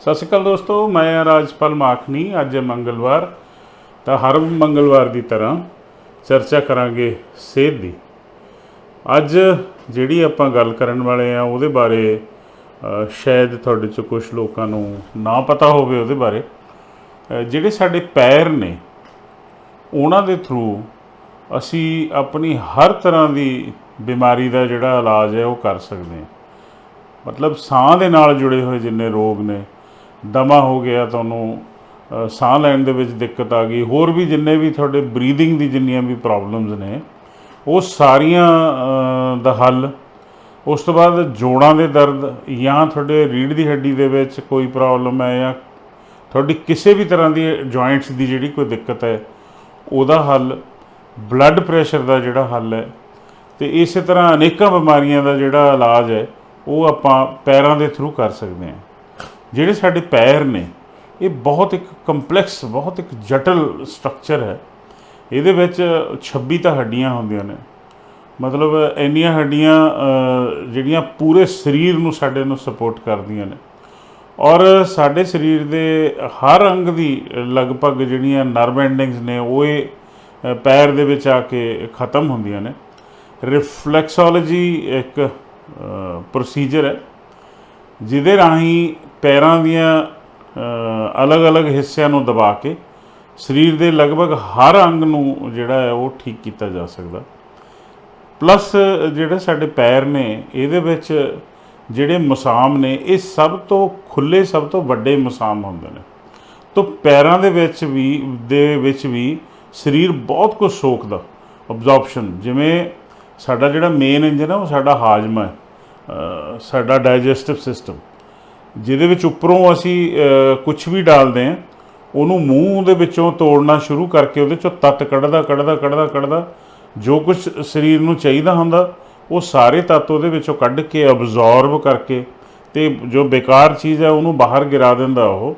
ਸਤਿ ਸ਼੍ਰੀ ਅਕਾਲ ਦੋਸਤੋ, ਮੈਂ ਰਾਜਪਾਲ ਮਾਖਣੀ, ਅੱਜ ਮੰਗਲਵਾਰ, ਤਾਂ ਹਰ ਮੰਗਲਵਾਰ ਦੀ ਤਰ੍ਹਾਂ ਚਰਚਾ ਕਰਾਂਗੇ ਸਿਹਤ ਦੀ। ਅੱਜ ਜਿਹੜੀ ਆਪਾਂ ਗੱਲ ਕਰਨ ਵਾਲੇ ਆ ਉਹਦੇ ਬਾਰੇ ਸ਼ਾਇਦ ਤੁਹਾਡੇ ਚ ਕੁਝ ਲੋਕਾਂ ਨੂੰ ਨਾ ਪਤਾ ਹੋਵੇ ਉਹਦੇ ਬਾਰੇ। ਜਿਹੜੇ ਸਾਡੇ ਪੈਰ ਨੇ, ਉਹਨਾਂ ਦੇ ਥਰੂ ਅਸੀਂ ਆਪਣੀ ਹਰ ਤਰ੍ਹਾਂ ਦੀ ਬਿਮਾਰੀ ਦਾ ਜਿਹੜਾ ਇਲਾਜ ਹੈ, ਉਹ ਕਰ ਸਕਦੇ ਹਾਂ। ਮਤਲਬ ਸਾਹ ਦੇ ਨਾਲ ਜੁੜੇ ਹੋਏ ਜਿੰਨੇ ਰੋਗ ਨੇ ਦਮਾ ਹੋ ਗਿਆ ਤੁਹਾਨੂੰ ਸਾਹ ਲੈਣ ਦੇ ਵਿੱਚ ਦਿੱਕਤ ਆ ਗਈ। ਹੋਰ ਵੀ ਜਿੰਨੇ ਵੀ ਤੁਹਾਡੇ ਬਰੀਥਿੰਗ ਦੀ ਜਿੰਨੀਆਂ ਵੀ ਪ੍ਰੋਬਲਮਸ ਨੇ, ਉਹ ਸਾਰੀਆਂ ਦਾ ਹੱਲ, ਉਸ ਤੋਂ ਬਾਅਦ ਜੋੜਾਂ ਦੇ ਦਰਦ ਜਾਂ ਤੁਹਾਡੇ ਰੀੜ੍ਹ ਦੀ ਹੱਡੀ ਦੇ ਵਿੱਚ ਕੋਈ ਪ੍ਰੋਬਲਮ ਹੈ ਜਾਂ ਤੁਹਾਡੀ ਕਿਸੇ ਵੀ ਤਰ੍ਹਾਂ ਦੀ ਜੁਆਇੰਟਸ ਦੀ ਜਿਹੜੀ ਕੋਈ ਦਿੱਕਤ ਹੈ, ਉਹਦਾ ਹੱਲ ਬਲੱਡ ਪ੍ਰੈਸ਼ਰ ਦਾ ਜਿਹੜਾ ਹੱਲ ਹੈ, ਤੇ ਇਸੇ ਤਰ੍ਹਾਂ ਅਨੇਕਾਂ ਬਿਮਾਰੀਆਂ ਦਾ ਜਿਹੜਾ ਇਲਾਜ ਹੈ, ਉਹ ਆਪਾਂ ਪੈਰਾਂ ਦੇ ਥਰੂ ਕਰ ਸਕਦੇ ਹਾਂ। ਜਿਹੜੇ ਸਾਡੇ ਪੈਰ ਨੇ, ਇਹ ਬਹੁਤ ਇੱਕ ਕੰਪਲੈਕਸ, ਬਹੁਤ ਇੱਕ ਜਟਲ ਸਟਰਕਚਰ ਹੈ। ਇਹਦੇ ਵਿੱਚ 26 ਤਾਂ ਹੱਡੀਆਂ ਹੁੰਦੀਆਂ ਨੇ। ਮਤਲਬ ਇੰਨੀਆਂ ਹੱਡੀਆਂ ਜਿਹੜੀਆਂ ਪੂਰੇ ਸਰੀਰ ਨੂੰ ਸਾਡੇ ਨੂੰ ਸਪੋਰਟ ਕਰਦੀਆਂ ਨੇ। ਔਰ ਸਾਡੇ ਸਰੀਰ ਦੇ ਹਰ ਅੰਗ ਦੀ ਲਗਭਗ ਜਿਹੜੀਆਂ ਨਰਵ ਐਂਡਿੰਗਸ ਨੇ, ਉਹ ਇਹ ਪੈਰ ਦੇ ਵਿੱਚ ਆ ਕੇ ਖਤਮ ਹੁੰਦੀਆਂ ਨੇ। ਰਿਫਲੈਕਸੋਲੋਜੀ ਇੱਕ ਪ੍ਰੋਸੀਜਰ ਹੈ, ਜਿਹਦੇ ਰਾਹੀਂ ਪੈਰਾਂ ਦੀਆਂ ਅਲੱਗ-ਅਲੱਗ ਹਿੱਸਿਆਂ ਨੂੰ ਦਬਾ ਕੇ ਸਰੀਰ ਦੇ ਲਗਭਗ ਹਰ ਅੰਗ ਨੂੰ ਜਿਹੜਾ ਹੈ ਉਹ ਠੀਕ ਕੀਤਾ ਜਾ ਸਕਦਾ। ਪਲੱਸ ਜਿਹੜੇ ਸਾਡੇ ਪੈਰ ਨੇ, ਇਹਦੇ ਵਿੱਚ ਜਿਹੜੇ ਮਸਾਮ ਨੇ, ਇਹ ਸਭ ਤੋਂ ਖੁੱਲੇ ਸਭ ਤੋਂ ਵੱਡੇ ਮਸਾਮ ਹੁੰਦੇ ਨੇ। ਤੋਂ ਪੈਰਾਂ ਦੇ ਵਿੱਚ ਵੀ, ਦੇ ਵਿੱਚ ਵੀ ਸਰੀਰ ਬਹੁਤ ਕੁਝ ਸੋਖਦਾ ਅਬਜ਼ੌਰਪਸ਼ਨ ਜਿਵੇਂ ਸਾਡਾ ਜਿਹੜਾ ਮੇਨ ਇੰਜਨ ਹੈ ਉਹ ਸਾਡਾ ਹਾਜ਼ਮਾ ਹੈ ਸਾਡਾ ਡਾਈਜੈਸਟਿਵ ਸਿਸਟਮ ਜਿਹਦੇ ਵਿੱਚ ਉੱਪਰੋਂ ਅਸੀਂ ਕੁਝ ਵੀ ਡਾਲਦੇ ਹਾਂ, ਉਹਨੂੰ ਮੂੰਹ ਦੇ ਵਿੱਚੋਂ ਤੋੜਨਾ ਸ਼ੁਰੂ ਕਰਕੇ ਉਹਦੇ ਚੋਂ ਤੱਤ ਕੱਢਦਾ ਕੱਢਦਾ ਕੱਢਦਾ ਕੱਢਦਾ। ਜੋ ਕੁਝ ਸਰੀਰ ਨੂੰ ਚਾਹੀਦਾ ਹੁੰਦਾ, ਉਹ ਸਾਰੇ ਤੱਤ ਉਹਦੇ ਵਿੱਚੋਂ ਕੱਢ ਕੇ ਅਬਜ਼ੌਰਬ ਕਰਕੇ ਤੇ ਜੋ ਬੇਕਾਰ ਚੀਜ਼ ਹੈ, ਉਹਨੂੰ ਬਾਹਰ ਗਿਰਾ ਦਿੰਦਾ ਉਹ।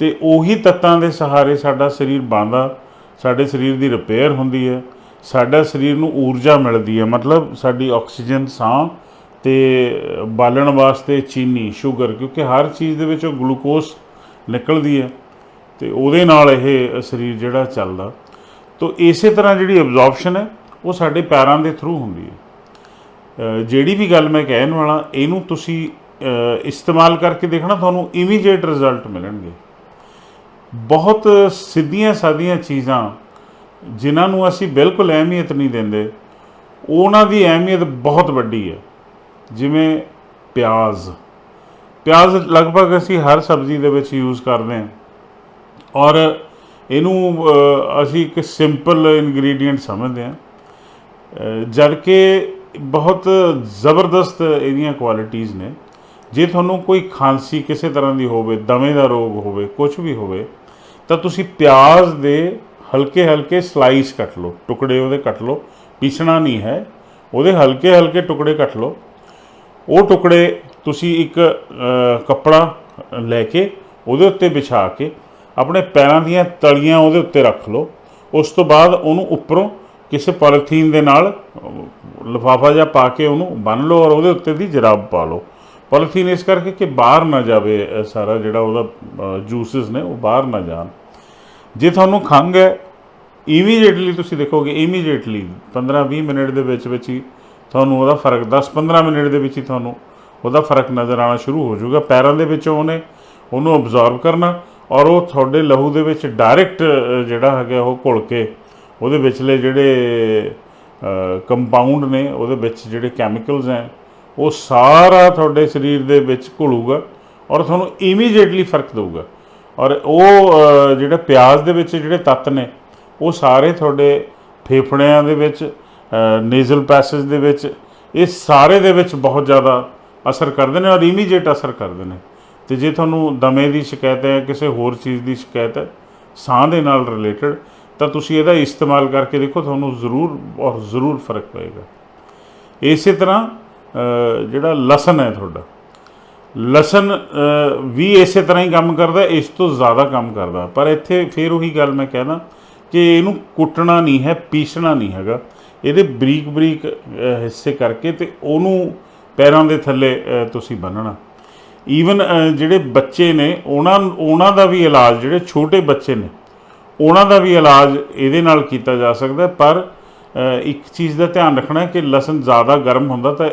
ਤੇ ਉਹੀ ਤੱਤਾਂ ਦੇ ਸਹਾਰੇ ਸਾਡਾ ਸਰੀਰ ਬਣਦਾ, ਸਾਡੇ ਸਰੀਰ ਦੀ ਰਿਪੇਅਰ ਹੁੰਦੀ ਹੈ, ਸਾਡਾ ਸਰੀਰ ਨੂੰ ਊਰਜਾ ਮਿਲਦੀ ਹੈ। ਮਤਲਬ ਸਾਡੀ ਆਕਸੀਜਨ, ਸਾਹ ਤੇ ਬਾਲਣ ਵਾਸਤੇ ਚੀਨੀ, ਸ਼ੂਗਰ, ਕਿਉਂਕਿ ਹਰ ਚੀਜ਼ ਦੇ ਵਿੱਚੋਂ ਗਲੂਕੋਜ਼ ਨਿਕਲਦੀ ਹੈ ਤੇ ਉਹਦੇ ਨਾਲ ਇਹ ਸਰੀਰ ਜਿਹੜਾ ਚੱਲਦਾ। ਤੋਂ ਇਸੇ ਤਰ੍ਹਾਂ ਜਿਹੜੀ ਅਬਜ਼ੌਰਪਸ਼ਨ ਹੈ, ਉਹ ਸਾਡੇ ਪੈਰਾਂ ਦੇ ਥਰੂ ਹੁੰਦੀ ਹੈ। ਜਿਹੜੀ ਵੀ ਗੱਲ ਮੈਂ ਕਹਿਣ ਵਾਲਾ, ਇਹਨੂੰ ਤੁਸੀਂ ਇਸਤੇਮਾਲ ਕਰਕੇ ਦੇਖਣਾ, ਤੁਹਾਨੂੰ ਇਮੀਡੀਏਟ ਰਿਜ਼ਲਟ ਮਿਲਣਗੇ। ਬਹੁਤ ਸਿੱਧੀਆਂ ਸਾਦੀਆਂ ਚੀਜ਼ਾਂ, ਜਿਨ੍ਹਾਂ ਨੂੰ ਅਸੀਂ ਬਿਲਕੁਲ ਅਹਿਮੀਅਤ ਨਹੀਂ ਦਿੰਦੇ, ਉਹਨਾਂ ਦੀ ਅਹਿਮੀਅਤ ਬਹੁਤ ਵੱਡੀ ਹੈ। ਜਿਵੇਂ ਪਿਆਜ਼। ਪਿਆਜ਼ ਲਗਭਗ ਅਸੀਂ ਹਰ ਸਬਜ਼ੀ ਦੇ ਵਿੱਚ ਯੂਜ਼ ਕਰਦੇ ਹਾਂ। ਔਰ ਇਹਨੂੰ ਅਸੀਂ ਇੱਕ ਸਿੰਪਲ ਇਨਗਰੀਡੀਐਂਟ ਸਮਝਦੇ ਹਾਂ। ਅ, ਜਦ ਕਿ ਬਹੁਤ ਜ਼ਬਰਦਸਤ ਇਹਦੀਆਂ ਕੁਆਲਿਟੀਆਂ ਨੇ। ਜੇ ਤੁਹਾਨੂੰ ਕੋਈ ਖਾਂਸੀ ਕਿਸੇ ਤਰ੍ਹਾਂ ਦੀ ਹੋਵੇ ਦਮੇ ਦਾ ਰੋਗ ਹੋਵੇ ਕੁਝ ਵੀ ਹੋਵੇ ਤਾਂ ਤੁਸੀਂ ਪਿਆਜ਼ ਦੇ ਹਲਕੇ ਹਲਕੇ ਸਲਾਈਸ ਕੱਟ ਲਓ। ਟੁਕੜੇ ਉਹਦੇ ਕੱਟ ਲਓ। ਪੀਸਣਾ ਨਹੀਂ ਹੈ। ਉਹਦੇ ਹਲਕੇ ਹਲਕੇ ਟੁਕੜੇ ਕੱਟ ਲਓ। ਉਹ ਟੁਕੜੇ ਤੁਸੀਂ ਇੱਕ ਕੱਪੜਾ ਲੈ ਕੇ ਉਹਦੇ ਉੱਤੇ ਵਿਛਾ ਕੇ ਆਪਣੇ ਪੈਰਾਂ ਦੀਆਂ ਤਲੀਆਂ ਉਹਦੇ ਉੱਤੇ ਰੱਖ ਲਓ। ਉਸ ਤੋਂ ਬਾਅਦ ਉਹਨੂੰ ਉੱਪਰੋਂ ਕਿਸੇ ਪੋਲੀਥੀਨ ਦੇ ਨਾਲ ਲਫਾਫਾ ਜਿਹਾ ਪਾ ਕੇ ਉਹਨੂੰ ਬੰਨ ਲਓ ਔਰ ਉਹਦੇ ਉੱਤੇ ਦੀ ਜਰਾਬ ਪਾ ਲਓ। ਪੋਲੀਥੀਨ ਇਸ ਕਰਕੇ ਕਿ ਬਾਹਰ ਨਾ ਜਾਵੇ ਸਾਰਾ ਜਿਹੜਾ ਉਹਦਾ ਜੂਸਸ ਨੇ ਉਹ ਬਾਹਰ ਨਾ ਜਾਣ। ਜੇ ਤੁਹਾਨੂੰ ਖੰਘ ਹੈ ਇਮੀਡੀਏਟਲੀ ਤੁਸੀਂ ਦੇਖੋਗੇ ਇਮੀਡੀਏਟਲੀ 15-20 ਮਿੰਟ ਦੇ ਵਿੱਚ ਵਿੱਚ ਹੀ ਤੁਹਾਨੂੰ ਉਹਦਾ ਫ਼ਰਕ 10-15 ਮਿੰਟ ਦੇ ਵਿੱਚ ਹੀ ਤੁਹਾਨੂੰ ਉਹਦਾ ਫ਼ਰਕ ਨਜ਼ਰ ਆਉਣਾ ਸ਼ੁਰੂ ਹੋ ਜਾਊਗਾ। ਪੈਰਾਂ ਦੇ ਵਿੱਚੋਂ ਉਹਨੇ ਉਹਨੂੰ ਅਬਜ਼ੌਰਬ ਕਰਨਾ ਔਰ ਉਹ ਤੁਹਾਡੇ ਲਹੂ ਦੇ ਵਿੱਚ ਡਾਇਰੈਕਟ ਜਿਹੜਾ ਹੈਗਾ ਉਹ ਘੁਲ ਕੇ ਉਹਦੇ ਵਿਚਲੇ ਜਿਹੜੇ ਕੰਪਾਊਂਡ ਨੇ ਉਹਦੇ ਵਿੱਚ ਜਿਹੜੇ ਕੈਮੀਕਲਸ ਹੈ ਉਹ ਸਾਰਾ ਤੁਹਾਡੇ ਸਰੀਰ ਦੇ ਵਿੱਚ ਘੁਲੂਗਾ ਔਰ ਤੁਹਾਨੂੰ ਇਮੀਡੀਏਟਲੀ ਫ਼ਰਕ ਦੇਊਗਾ। ਔਰ ਉਹ ਅ, ਜਿਹੜੇ ਪਿਆਜ਼ ਦੇ ਵਿੱਚ ਜਿਹੜੇ ਤੱਤ ਨੇ ਉਹ ਸਾਰੇ ਤੁਹਾਡੇ ਫੇਫੜਿਆਂ ਦੇ ਵਿੱਚ ਨੇਜ਼ਲ ਪੈਸੇਜ ਦੇ ਵਿੱਚ, ਇਹ ਸਾਰੇ ਦੇ ਵਿੱਚ ਬਹੁਤ ਜ਼ਿਆਦਾ ਅਸਰ ਕਰਦੇ ਨੇ ਔਰ ਇਮੀਡੀਏਟ ਅਸਰ ਕਰਦੇ ਨੇ। ਤੇ ਜੇ ਤੁਹਾਨੂੰ ਦਮੇ ਦੀ ਸ਼ਿਕਾਇਤ ਹੈ ਕਿਸੇ ਹੋਰ ਚੀਜ਼ ਦੀ ਸ਼ਿਕਾਇਤ ਹੈ, ਸਾਹ ਦੇ ਨਾਲ ਰਿਲੇਟਡ ਤਾਂ ਤੁਸੀਂ ਇਹਦਾ ਇਸਤੇਮਾਲ ਕਰਕੇ ਦੇਖੋ, ਤੁਹਾਨੂੰ ਜ਼ਰੂਰ ਔਰ ਜ਼ਰੂਰ ਫ਼ਰਕ ਪਏਗਾ। ਇਸੇ ਤਰ੍ਹਾਂ ਜਿਹੜਾ ਲਸਣ ਹੈ ਤੁਹਾਡਾ, ਲਸਣ ਵੀ ਇਸੇ ਤਰ੍ਹਾਂ ਹੀ ਕੰਮ ਕਰਦਾ, ਇਸ ਤੋਂ ਜ਼ਿਆਦਾ ਕੰਮ ਕਰਦਾ। ਪਰ ਇੱਥੇ ਫਿਰ ਉਹੀ ਗੱਲ ਮੈਂ ਕਹਿਣਾ ਕਿ ਇਹਨੂੰ ਕੁੱਟਣਾ ਨਹੀਂ ਹੈ, ਪੀਸਣਾ ਨਹੀਂ ਹੈਗਾ। ਇਹਦੇ ਬਰੀਕ ਬਰੀਕ ਹਿੱਸੇ ਕਰਕੇ ਤੇ ਉਹਨੂੰ ਪੈਰਾਂ ਦੇ ਥੱਲੇ ਤੁਸੀਂ ਬੰਨਣਾ। ਈਵਨ ਜਿਹੜੇ ਬੱਚੇ ਨੇ, ਉਹਨਾਂ ਉਹਨਾਂ ਦਾ ਵੀ ਇਲਾਜ, ਜਿਹੜੇ ਛੋਟੇ ਬੱਚੇ ਨੇ, ਉਹਨਾਂ ਦਾ ਵੀ ਇਲਾਜ ਇਹਦੇ ਨਾਲ ਕੀਤਾ ਜਾ ਸਕਦਾ, ਪਰ ਇੱਕ ਚੀਜ਼ ਦਾ ਧਿਆਨ ਰੱਖਣਾ ਕਿ ਲਸਣ ਜ਼ਿਆਦਾ ਗਰਮ ਹੁੰਦਾ ਤਾਂ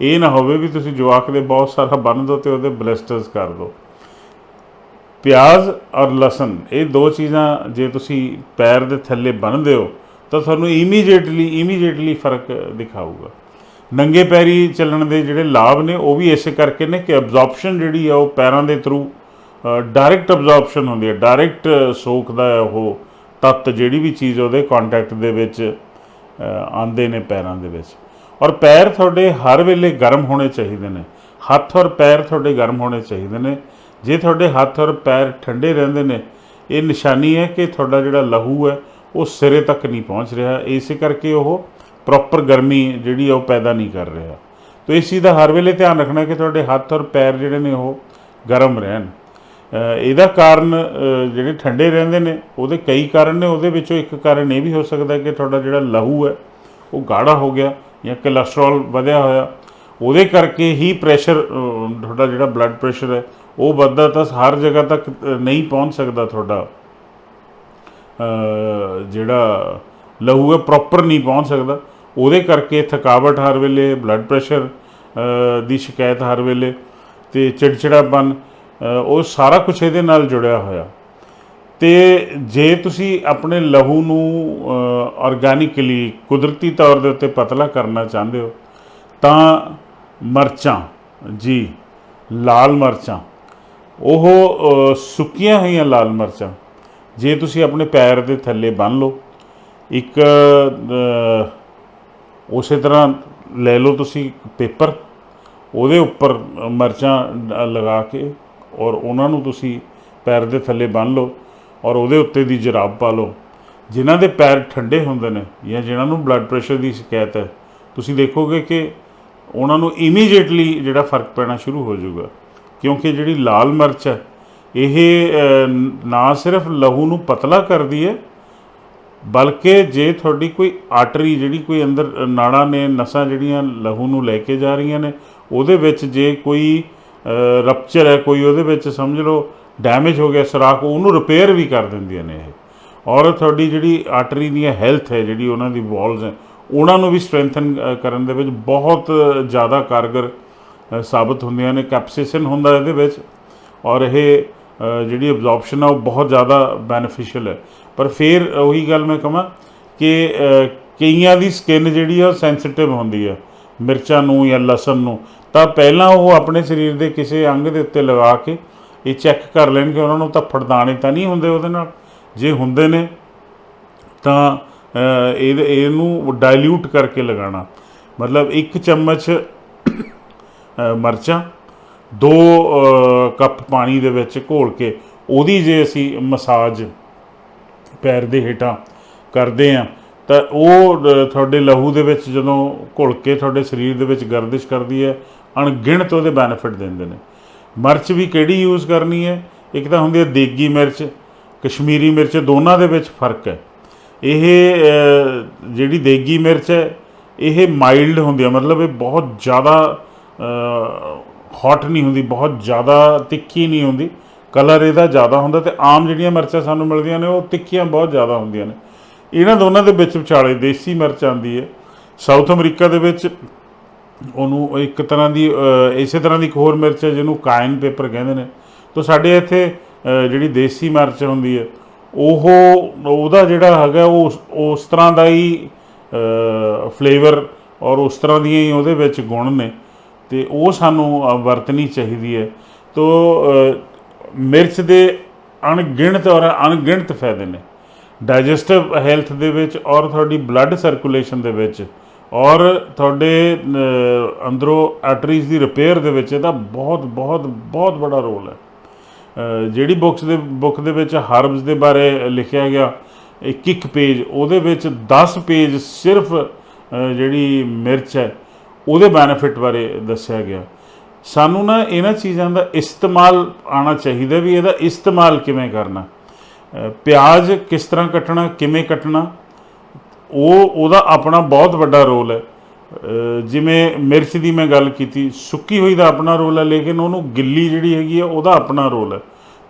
ਇਹ ਨਾ ਹੋਵੇ ਵੀ ਤੁਸੀਂ ਜਵਾਕ ਦੇ ਬਹੁਤ ਸਾਰਾ ਬੰਨ ਦਿਓ ਤੇ ਉਹਦੇ ਬਲਿਸਟਰਸ ਕਰ ਦਿਓ ਪਿਆਜ਼ ਔਰ ਲਸਣ, ਇਹ ਦੋ ਚੀਜ਼ਾਂ ਜੇ ਤੁਸੀਂ ਪੈਰ ਦੇ ਥੱਲੇ ਬੰਨਦੇ ਹੋ ਤਾਂ ਤੁਹਾਨੂੰ ਇਮੀਡੀਏਟਲੀ ਇਮੀਡੀਏਟਲੀ ਫ਼ਰਕ ਦਿਖਾਊਗਾ। ਨੰਗੇ ਪੈਰੀ ਚੱਲਣ ਦੇ ਜਿਹੜੇ ਲਾਭ ਨੇ ਉਹ ਵੀ ਇਸੇ ਕਰਕੇ ਨੇ ਕਿ ਐਬਜ਼ੌਰਪਸ਼ਨ ਜਿਹੜੀ ਆ ਉਹ ਪੈਰਾਂ ਦੇ ਥਰੂ ਡਾਇਰੈਕਟ ਐਬਜ਼ੌਰਪਸ਼ਨ ਹੁੰਦੀ ਹੈ ਡਾਇਰੈਕਟ ਸੋਖਦਾ ਹੈ ਉਹ ਤੱਤ ਜਿਹੜੀ ਵੀ ਚੀਜ਼ ਉਹਦੇ ਕੰਟੈਕਟ ਦੇ ਵਿੱਚ ਅ, ਆਉਂਦੇ ਨੇ ਪੈਰਾਂ ਦੇ ਵਿੱਚ। ਔਰ ਪੈਰ ਤੁਹਾਡੇ ਹਰ ਵੇਲੇ ਗਰਮ ਹੋਣੇ ਚਾਹੀਦੇ ਨੇ। ਹੱਥ ਔਰ ਪੈਰ ਤੁਹਾਡੇ ਗਰਮ ਹੋਣੇ ਚਾਹੀਦੇ ਨੇ। ਜੇ ਤੁਹਾਡੇ ਹੱਥ ਔਰ ਪੈਰ ਠੰਡੇ ਰਹਿੰਦੇ ਨੇ ਇਹ ਨਿਸ਼ਾਨੀ ਹੈ ਕਿ ਤੁਹਾਡਾ ਜਿਹੜਾ ਲਹੂ ਹੈ ਉਹ ਸਿਰੇ ਤੱਕ ਨਹੀਂ ਪਹੁੰਚ ਰਿਹਾ। ਇਸੇ ਕਰਕੇ ਉਹ ਪ੍ਰੋਪਰ ਗਰਮੀ ਜਿਹੜੀ ਆ ਉਹ ਪੈਦਾ ਨਹੀਂ ਕਰ ਰਿਹਾ। ਤੋ ਇਸ ਚੀਜ਼ ਦਾ ਹਰ ਵੇਲੇ ਧਿਆਨ ਰੱਖਣਾ ਕਿ ਤੁਹਾਡੇ ਹੱਥ ਔਰ ਪੈਰ ਜਿਹੜੇ ਨੇ ਉਹ ਗਰਮ ਰਹਿਣ। ਇਹਦਾ ਕਾਰਨ ਜਿਹੜੇ ਠੰਡੇ ਰਹਿੰਦੇ ਨੇ, ਉਹਦੇ ਕਈ ਕਾਰਨ ਨੇ, ਉਹਦੇ ਵਿੱਚੋਂ ਇੱਕ ਕਾਰਨ ਇਹ ਵੀ ਹੋ ਸਕਦਾ ਕਿ ਤੁਹਾਡਾ ਜਿਹੜਾ ਲਹੂ ਹੈ, ਉਹ ਗਾੜਾ ਹੋ ਗਿਆ ਜਾਂ ਕੋਲੇਸਟ੍ਰੋਲ ਵਧਿਆ ਹੋਇਆ। ਉਹਦੇ ਕਰਕੇ ਹੀ ਪ੍ਰੈਸ਼ਰ ਤੁਹਾਡਾ ਜਿਹੜਾ ਬਲੱਡ ਪ੍ਰੈਸ਼ਰ ਹੈ, ਉਹ ਵੱਧਦਾ ਤਾਂ ਹਰ ਜਗ੍ਹਾ ਤੱਕ ਨਹੀਂ ਪਹੁੰਚ ਸਕਦਾ ਤੁਹਾਡਾ। ਜਿਹੜਾ ਲਹੂ ਹੈ ਪ੍ਰੋਪਰ ਨਹੀਂ ਪਹੁੰਚ ਸਕਦਾ। ਉਹਦੇ ਕਰਕੇ ਥਕਾਵਟ ਹਰ ਵੇਲੇ ਬਲੱਡ ਪ੍ਰੈਸ਼ਰ ਦੀ ਸ਼ਿਕਾਇਤ ਹਰ ਵੇਲੇ ਤੇ ਚਿੜਚਿੜਾਪਨ ਉਹ ਸਾਰਾ ਕੁਝ ਇਹਦੇ ਨਾਲ ਜੁੜਿਆ ਹੋਇਆ। ਤੇ ਜੇ ਤੁਸੀਂ ਆਪਣੇ ਲਹੂ ਨੂੰ ਆਰਗੈਨਿਕਲੀ ਕੁਦਰਤੀ ਤੌਰ ਦੇ ਉੱਤੇ ਪਤਲਾ ਕਰਨਾ ਚਾਹੁੰਦੇ ਹੋ, ਤਾਂ ਮਰਚਾਂ, ਜੀ, ਲਾਲ ਮਰਚਾਂ, ਉਹ ਸੁੱਕੀਆਂ ਹੋਈਆਂ ਲਾਲ ਮਰਚਾਂ ਜੇ ਤੁਸੀਂ ਆਪਣੇ ਪੈਰ ਦੇ ਥੱਲੇ ਬੰਨ ਲਓ ਇੱਕ ਉਸੇ ਤਰ੍ਹਾਂ ਲੈ ਲਓ ਤੁਸੀਂ ਪੇਪਰ ਉਹਦੇ ਉੱਪਰ ਅ, ਮਰਚਾਂ ਲਗਾ ਕੇ ਔਰ ਉਹਨਾਂ ਨੂੰ ਤੁਸੀਂ ਪੈਰ ਦੇ ਥੱਲੇ ਬੰਨ ਲਓ ਔਰ ਉਹਦੇ ਉੱਤੇ ਦੀ ਜਰਾਬ ਪਾ ਲਓ। ਜਿਨ੍ਹਾਂ ਦੇ ਪੈਰ ਠੰਡੇ ਹੁੰਦੇ ਨੇ ਜਾਂ ਜਿਨ੍ਹਾਂ ਨੂੰ ਬਲੱਡ ਪ੍ਰੈਸ਼ਰ ਦੀ ਸ਼ਿਕਾਇਤ ਹੈ ਤੁਸੀਂ ਦੇਖੋਗੇ ਕਿ ਉਹਨਾਂ ਨੂੰ ਇਮੀਡੀਏਟਲੀ ਜਿਹੜਾ ਫ਼ਰਕ ਪੈਣਾ ਸ਼ੁਰੂ ਹੋ ਜਾਊਗਾ। ਕਿਉਂਕਿ ਜਿਹੜੀ ਲਾਲ ਮਿਰਚ ਹੈ ਇਹ ਨਾ ਸਿਰਫ ਲਹੂ ਨੂੰ ਪਤਲਾ ਕਰਦੀ ਹੈ, ਬਲਕਿ ਜੇ ਤੁਹਾਡੀ ਕੋਈ ਆਰਟਰੀ ਜਿਹੜੀ ਕੋਈ ਅੰਦਰ ਨਾੜਾਂ ਨੇ, ਨਸਾਂ ਜਿਹੜੀਆਂ ਲਹੂ ਨੂੰ ਲੈ ਕੇ ਜਾ ਰਹੀਆਂ ਨੇ, ਉਹਦੇ ਵਿੱਚ ਜੇ ਕੋਈ ਰਪਚਰ ਹੈ, ਕੋਈ ਉਹਦੇ ਵਿੱਚ ਸਮਝ ਲਓ ਡੈਮੇਜ ਹੋ ਗਿਆ, ਸੁਰਾਖ, ਉਹਨੂੰ ਰਿਪੇਅਰ ਵੀ ਕਰ ਦਿੰਦੀਆਂ ਨੇ ਇਹ। ਔਰ ਤੁਹਾਡੀ ਜਿਹੜੀ ਆਰਟਰੀ ਦੀਆਂ ਹੈਲਥ ਹੈ, ਜਿਹੜੀ ਉਹਨਾਂ ਦੀ ਵਾਲਸ ਹੈ, ਉਹਨਾਂ ਨੂੰ ਵੀ ਸਟਰੈਂਥਨ ਕਰਨ ਦੇ ਵਿੱਚ ਬਹੁਤ ਜ਼ਿਆਦਾ ਕਾਰਗਰ ਸਾਬਤ ਹੁੰਦੀਆਂ ਨੇ ਕੈਪਸੇਸ਼ਨ ਹੁੰਦਾ ਇਹਦੇ ਵਿੱਚ। ਔਰ ਇਹ ਜਿਹੜੀ ਅਬਜ਼ੌਰਪਸ਼ਨ ਆ ਉਹ ਬਹੁਤ ਜ਼ਿਆਦਾ ਬੈਨੀਫੀਸ਼ੀਅਲ ਹੈ। ਪਰ ਫਿਰ ਉਹੀ ਗੱਲ ਮੈਂ ਕਹਾਂ ਕਿ ਕਈਆਂ ਦੀ ਸਕਿਨ ਜਿਹੜੀ ਆ ਉਹ ਸੈਂਸਿਟਿਵ ਹੁੰਦੀ ਹੈ ਮਿਰਚਾਂ ਨੂੰ ਜਾਂ ਲਸਣ ਨੂੰ। ਤਾਂ ਪਹਿਲਾਂ ਉਹ ਆਪਣੇ ਸਰੀਰ ਦੇ ਕਿਸੇ ਅੰਗ ਦੇ ਉੱਤੇ ਲਗਾ ਕੇ ਇਹ ਚੈੱਕ ਕਰ ਲੈਣ ਕਿ ਉਹਨਾਂ ਨੂੰ ਤਾਂ ਫੜਦਾਣੇ ਤਾਂ ਨਹੀਂ ਹੁੰਦੇ ਉਹਦੇ ਨਾਲ। ਜੇ ਹੁੰਦੇ ਨੇ ਤਾਂ ਅ, ਇਹ ਇਹਨੂੰ ਡਾਇਲੂਟ ਕਰਕੇ ਲਗਾਉਣਾ। ਮਤਲਬ ਇੱਕ ਚਮਚ ਅ, ਮਰਚਾਂ ਦੋ ਕੱਪ ਪਾਣੀ ਦੇ ਵਿੱਚ ਘੋਲ ਕੇ ਉਹਦੀ ਜੇ ਅਸੀਂ ਮਸਾਜ ਪੈਰ ਦੇ ਹੇਠਾਂ ਕਰਦੇ ਆ ਤਾਂ ਉਹ ਤੁਹਾਡੇ ਲਹੂ ਦੇ ਵਿੱਚ ਜਦੋਂ ਘੁਲ ਕੇ ਤੁਹਾਡੇ ਸਰੀਰ ਦੇ ਵਿੱਚ ਗਰਦਿਸ਼ ਕਰਦੀ ਹੈ, ਅਣਗਿਣਤ ਉਹਦੇ ਬੈਨੀਫਿਟ ਦਿੰਦੇ ਨੇ। ਮਿਰਚ ਵੀ ਕਿਹੜੀ ਯੂਜ਼ ਕਰਨੀ ਹੈ? ਇੱਕ ਤਾਂ ਹੁੰਦੀ ਹੈ ਦੇਗੀ ਮਿਰਚ, ਕਸ਼ਮੀਰੀ ਮਿਰਚ, ਦੋਨਾਂ ਦੇ ਵਿੱਚ ਫ਼ਰਕ ਹੈ। ਇਹ ਜਿਹੜੀ ਦੇਗੀ ਮਿਰਚ ਹੈ, ਇਹ ਮਾਈਲਡ ਹੁੰਦੀ ਹੈ, ਮਤਲਬ ਇਹ ਬਹੁਤ ਜ਼ਿਆਦਾ ਹੌਟ ਨਹੀਂ ਹੁੰਦੀ, ਬਹੁਤ ਜ਼ਿਆਦਾ ਤਿੱਖੀ ਨਹੀਂ ਹੁੰਦੀ। ਕਲਰ ਇਹਦਾ ਜ਼ਿਆਦਾ ਹੁੰਦਾ ਤੇ ਆਮ ਜਿਹੜੀਆਂ ਮਿਰਚਾਂ ਸਾਨੂੰ ਮਿਲਦੀਆਂ ਨੇ, ਉਹ ਤਿੱਖੀਆਂ ਬਹੁਤ ਜ਼ਿਆਦਾ ਹੁੰਦੀਆਂ ਨੇ। ਇਹਨਾਂ ਦੋਨਾਂ ਦੇ ਵਿੱਚ ਵਿਚਾਲੇ ਦੇਸੀ ਮਿਰਚ ਆਉਂਦੀ ਹੈ। ਸਾਊਥ ਅਮਰੀਕਾ ਦੇ ਵਿੱਚ ਉਹਨੂੰ ਇੱਕ ਤਰ੍ਹਾਂ ਦੀ ਇਸੇ ਤਰ੍ਹਾਂ ਦੀ ਇੱਕ ਹੋਰ ਮਿਰਚ ਹੈ, ਜਿਹਨੂੰ ਕਾਇਨ ਪੇਪਰ ਕਹਿੰਦੇ ਨੇ। ਤਾਂ ਸਾਡੇ ਇੱਥੇ ਜਿਹੜੀ ਦੇਸੀ ਮਿਰਚ ਹੁੰਦੀ ਹੈ, ਉਹ, ਉਹਦਾ ਜਿਹੜਾ ਹੈਗਾ, ਉਹ ਉਸ ਤਰ੍ਹਾਂ ਦਾ ਹੀ ਫਲੇਵਰ ਔਰ ਉਸ ਤਰ੍ਹਾਂ ਦੀਆਂ ਹੀ ਉਹਦੇ ਵਿੱਚ ਗੁਣ ਨੇ। ਤੇ ਉਹ ਸਾਨੂੰ ਵਰਤਣੀ ਚਾਹੀਦੀ ਹੈ। ਤੋ ਮਿਰਚ ਦੇ ਅਣਗਿਣਤ ਔਰ ਅਣਗਿਣਤ ਫਾਇਦੇ ਨੇ। ਡਾਈਜੈਸਟਿਵ ਹੈਲਥ ਦੇ ਵਿੱਚ ਔਰ ਤੁਹਾਡੀ ਬਲੱਡ ਸਰਕੂਲੇਸ਼ਨ ਦੇ ਵਿੱਚ ਔਰ ਤੁਹਾਡੇ ਅੰਦਰੋਂ ਆਰਟਰੀਜ਼ ਦੀ ਰਿਪੇਅਰ ਦੇ ਵਿੱਚ ਇਹਦਾ ਬਹੁਤ ਬਹੁਤ ਬਹੁਤ ਵੱਡਾ ਰੋਲ ਹੈ। ਜਿਹੜੀ ਬੁੱਕਸ ਦੇ, ਬੁੱਕ ਦੇ ਵਿੱਚ ਹਰਬਸ ਦੇ ਬਾਰੇ ਲਿਖਿਆ ਗਿਆ ਇੱਕ ਇੱਕ ਪੇਜ, ਉਹਦੇ ਵਿੱਚ 10 ਪੇਜ ਸਿਰਫ ਜਿਹੜੀ ਮਿਰਚ ਹੈ ਉਹਦੇ ਬੈਨੀਫਿਟ ਬਾਰੇ ਦੱਸਿਆ ਗਿਆ। ਸਾਨੂੰ ਨਾ ਇਹਨਾਂ ਚੀਜ਼ਾਂ ਦਾ ਇਸਤੇਮਾਲ ਆਣਾ ਚਾਹੀਦਾ ਵੀ ਇਹਦਾ ਇਸਤੇਮਾਲ ਕਿਵੇਂ ਕਰਨਾ। ਪਿਆਜ਼ ਕਿਸ ਤਰ੍ਹਾਂ ਕੱਟਣਾ, ਕਿਵੇਂ ਕੱਟਣਾ, ਉਹ, ਉਹਦਾ ਆਪਣਾ ਬਹੁਤ ਵੱਡਾ ਰੋਲ ਹੈ। ਜਿਵੇਂ ਮਿਰਚ ਦੀ ਮੈਂ ਗੱਲ ਕੀਤੀ, ਸੁੱਕੀ ਹੋਈ ਦਾ ਆਪਣਾ ਰੋਲ ਹੈ, ਲੇਕਿਨ ਉਹਨੂੰ ਗਿੱਲੀ ਜਿਹੜੀ ਹੈਗੀ ਹੈ, ਉਹਦਾ ਆਪਣਾ ਰੋਲ ਹੈ।